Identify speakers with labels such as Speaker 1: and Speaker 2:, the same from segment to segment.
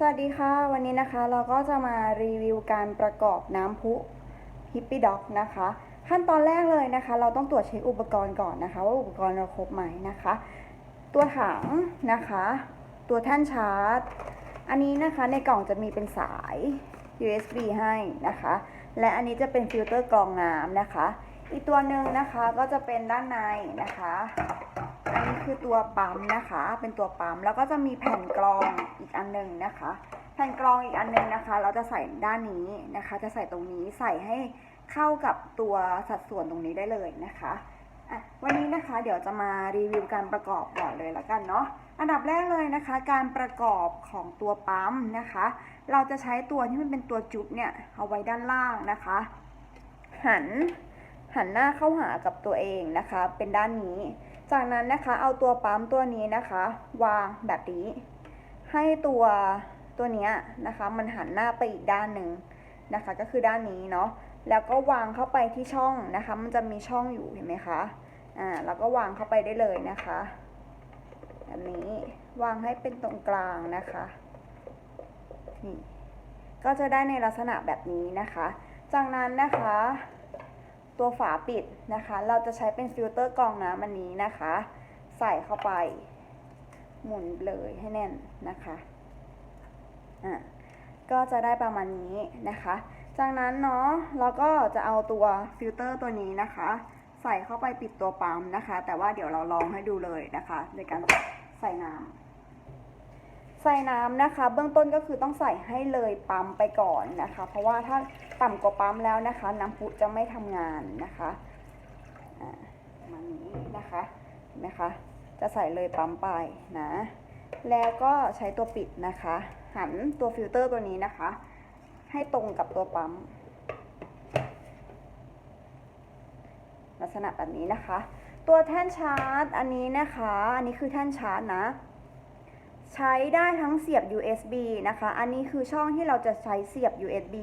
Speaker 1: สวัสดีค่ะ วันนี้นะคะเราก็จะมารีวิวการประกอบน้ำพุฮิปปี้ด็อกนะคะ ขั้นตอนแรกเลยนะคะ เราต้องตรวจเช็คอุปกรณ์ก่อนนะคะ ว่าอุปกรณ์เราครบไหมนะคะ ตัวถังนะคะ ตัวแท่นชาร์จ อันนี้นะคะในกล่องจะมีเป็นสาย USB ให้นะคะ และอันนี้จะเป็นฟิลเตอร์กรองน้ำนะคะ อีกตัวหนึ่งนะคะก็จะเป็นด้านในนะคะอันนี้คือตัวปั๊มนะคะ เป็นตัวปั๊มแล้วก็จะมีแผ่นกรองอีกอันหนึ่ง นะคะ แผ่นกรองอีกอันหนึงนะคะ เราจะใส่ด้านนี้นะคะ จะใส่ตรงนี้ใส่ให้เข้ากับตัวสัดส่วนตรงนี้ได้เลยนะคะะวันนี้นะคะเดี๋ยวจะมารีวิวการประกอบก่อนเลยละกันเนาะอันดับแรกเลยนะคะ การประกอบของตัวปั๊มนะคะ เราจะใช้ตัวที่มันเป็นตัวจุดเนี่ยเอาไว้ด้านล่างนะคะ หันหันหน้าเข้าหากับตัวเองนะคะ เป็นด้านนี้ จากนั้นนะคะเอาตัวปั๊มตัวนี้นะคะ วางแบบนี้ ให้ตัวตัวนี้นะคะมันหันหน้าไปอีกด้านหนึ่งนะคะ ก็คือด้านนี้เนาะแล้วก็วางเข้าไปที่ช่องนะคะ มันจะมีช่องอยู่เห็นไหมคะอ่าแล้วก็วางเข้าไปได้เลยนะคะแบบนี้วางให้เป็นตรงกลางนะคะนี่ก็จะได้ในลักษณะแบบนี้นะคะ จากนั้นนะคะ ตัวฝาปิดนะคะ เราจะใช้เป็นฟิลเตอร์กรองน้ำอันนี้นะคะ ใส่เข้าไป หมุนเลยให้แน่นนะคะอะก็จะได้ประมาณนี้นะคะ จากนั้นเนาะเราก็จะเอาตัวฟิลเตอร์ตัวนี้นะคะ ใส่เข้าไปปิดตัวปั๊มนะคะ แต่ว่าเดี๋ยวเราลองให้ดูเลยนะคะในการใส่น้ำใส่น้ำนะคะ เบื้องต้นก็คือต้องใส่ให้เลยปั๊มไปก่อนนะคะ เพราะว่าถ้าต่ำกว่าปั๊มแล้วนะคะ น้ำพุจะไม่ทำงานนะคะอ่าประมาณนี้นะคะเห็นไหมคะ จะใส่เลยปั๊มไปนะ แล้วก็ใช้ตัวปิดนะคะ หันตัวฟิลเตอร์ตัวนี้นะคะ ให้ตรงกับตัวปั๊ม ลักษณะแบบนี้นะคะ ตัวแท่นชาร์จอันนี้นะคะ อันนี้คือแท่นชาร์จนะ ใช้ได้ทั้งเสียบ USB นะคะ อันนี้คือช่องที่เราจะใช้เสียบ USB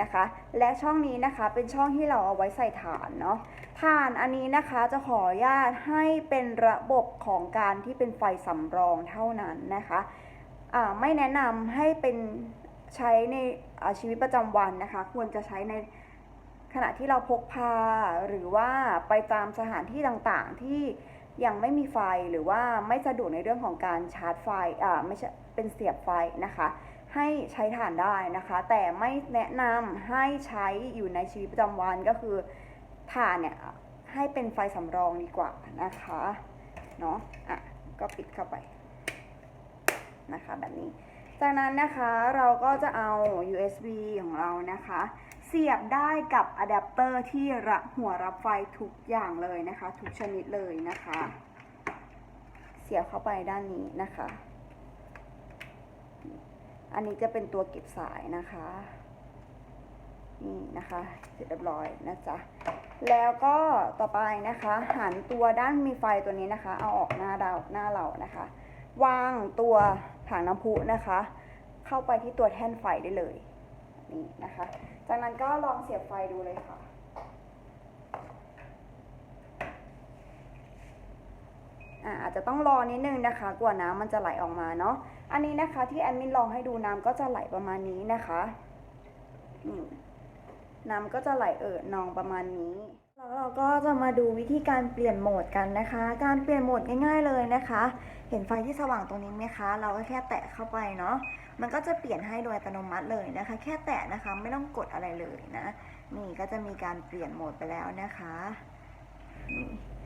Speaker 1: นะคะ และช่องนี้นะคะเป็นช่องที่เราเอาไว้ใส่ฐานเนาะฐานอันนี้นะคะจะขออนุญาตให้เป็นระบบของการที่เป็นไฟสำรองเท่านั้นนะคะไม่แนะนำให้เป็นใช้ในชีวิตประจำวันนะคะ ควรจะใช้ในขณะที่เราพกพาหรือว่าไปตามสถานที่ต่างๆที่ ยังไม่มีไฟหรือว่าไม่สะดวกในเรื่องของการชาร์จไฟอ่าไม่ใช่เป็นเสียบไฟนะคะ ให้ใช้ถ่านได้นะคะ แต่ไม่แนะนำให้ใช้อยู่ในชีวิตประจำวันก็คือถ่านเนี่ยให้เป็นไฟสำรองดีกว่านะคะเนาะอะก็ปิดเข้าไปนะคะแบบนี้ จากนั้นนะคะเราก็จะเอา USB ของเรานะคะ เสียบได้กับอะแดปเตอร์ที่รับหัวรับไฟทุกอย่างเลยนะคะ ทุกชนิดเลยนะคะ เสียบเข้าไปด้านนี้นะคะ อันนี้จะเป็นตัวเก็บสายนะคะนี่นะคะเสร็จเรียบร้อยนะจ๊ะแล้วก็ต่อไปนะคะ หันตัวด้านมีไฟตัวนี้นะคะ เอาออกหน้าเราหน้าเรานะคะ วางตัว ถังน้ำพุนะคะ เข้าไปที่ตัวแท่นไฟได้เลยนี่นะคะ จากนั้นก็ลองเสียบไฟดูเลยค่ะอาจจะต้องรอนิดนึงนะคะ กว่าน้ำมันจะไหลออกมาเนาะ อันนี้นะคะที่แอดมินลองให้ดูน้ำก็จะไหลประมาณนี้นะคะ น้ำก็จะไหลเอ่อนองประมาณนี้ แล้วเราก็จะมาดูวิธีการเปลี่ยนโหมดกันนะคะ การเปลี่ยนโหมดง่ายๆเลยนะคะ เห็นไฟที่สว่างตรงนี้ไหมคะ เราก็แค่แตะเข้าไปเนาะ มันก็จะเปลี่ยนให้โดยอัตโนมัติเลยนะคะ แค่แตะนะคะไม่ต้องกดอะไรเลยนะ นี่ก็จะมีการเปลี่ยนโหมดไปแล้วนะคะนี่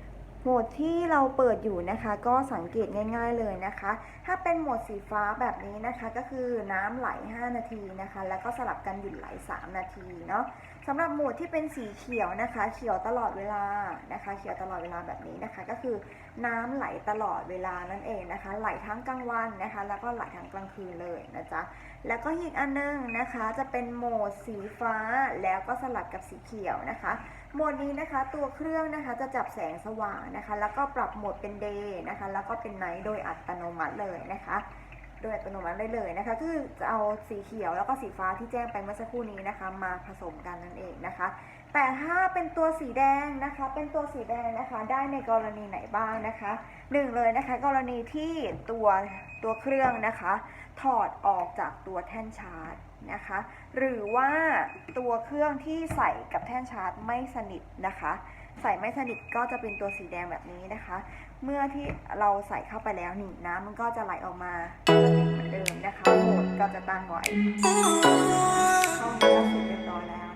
Speaker 1: โหมดที่เราเปิดอยู่นะคะก็สังเกตง่าย ๆเลยนะคะ ถ้าเป็นโหมดสีฟ้าแบบนี้นะคะก็คือน้ำไหล 5 นาทีนะคะ แล้วก็สลับกันหยุดไหล 3 นาทีเนาะสำหรับโหมดที่เป็นสีเขียวนะคะ เขียวตลอดเวลานะคะ เขียวตลอดเวลาแบบนี้นะคะ ก็คือน้ำไหลตลอดเวลานั่นเองนะคะ ไหลทั้งกลางวันนะคะ แล้วก็ไหลทั้งกลางคืนเลยนะจ๊ะ แล้วก็อีกอันนึงนะคะจะเป็นโหมดสีฟ้าแล้วก็สลับกับสีเขียวนะคะ โหมดนี้นะคะตัวเครื่องนะคะจะจับแสงสว่างนะคะ แล้วก็ปรับโหมดเป็นเดย์นะคะ แล้วก็เป็นไนท์โดยอัตโนมัติเลยนะคะ โดยอัตโนมัติได้เลยนะคะคือจะเอาสีเขียวแล้วก็สีฟ้าที่แจ้งไปเมื่อสักครู่นี้นะคะ มาผสมกันนั่นเองนะคะ แต่ถ้าเป็นตัวสีแดงนะคะ เป็นตัวสีแดงนะคะ ได้ในกรณีไหนบ้างนะคะหนึ่งเลยนะคะ กรณีที่ตัวตัวเครื่องนะคะ ถอดออกจากตัวแท่นชาร์จนะคะ หรือว่าตัวเครื่องที่ใส่กับแท่นชาร์จไม่สนิทนะคะ ใส่ไม่สนิทก็จะเป็นตัวสีแดงแบบนี้นะคะ เมื่อที่เราใส่เข้าไปแล้วนี่น้ำมันก็จะไหลออกมาเหมือนเดิมนะคะโหมดก็จะตั้งไว้เข้านี้ก็เสร็จเรียบร้อยแล้ว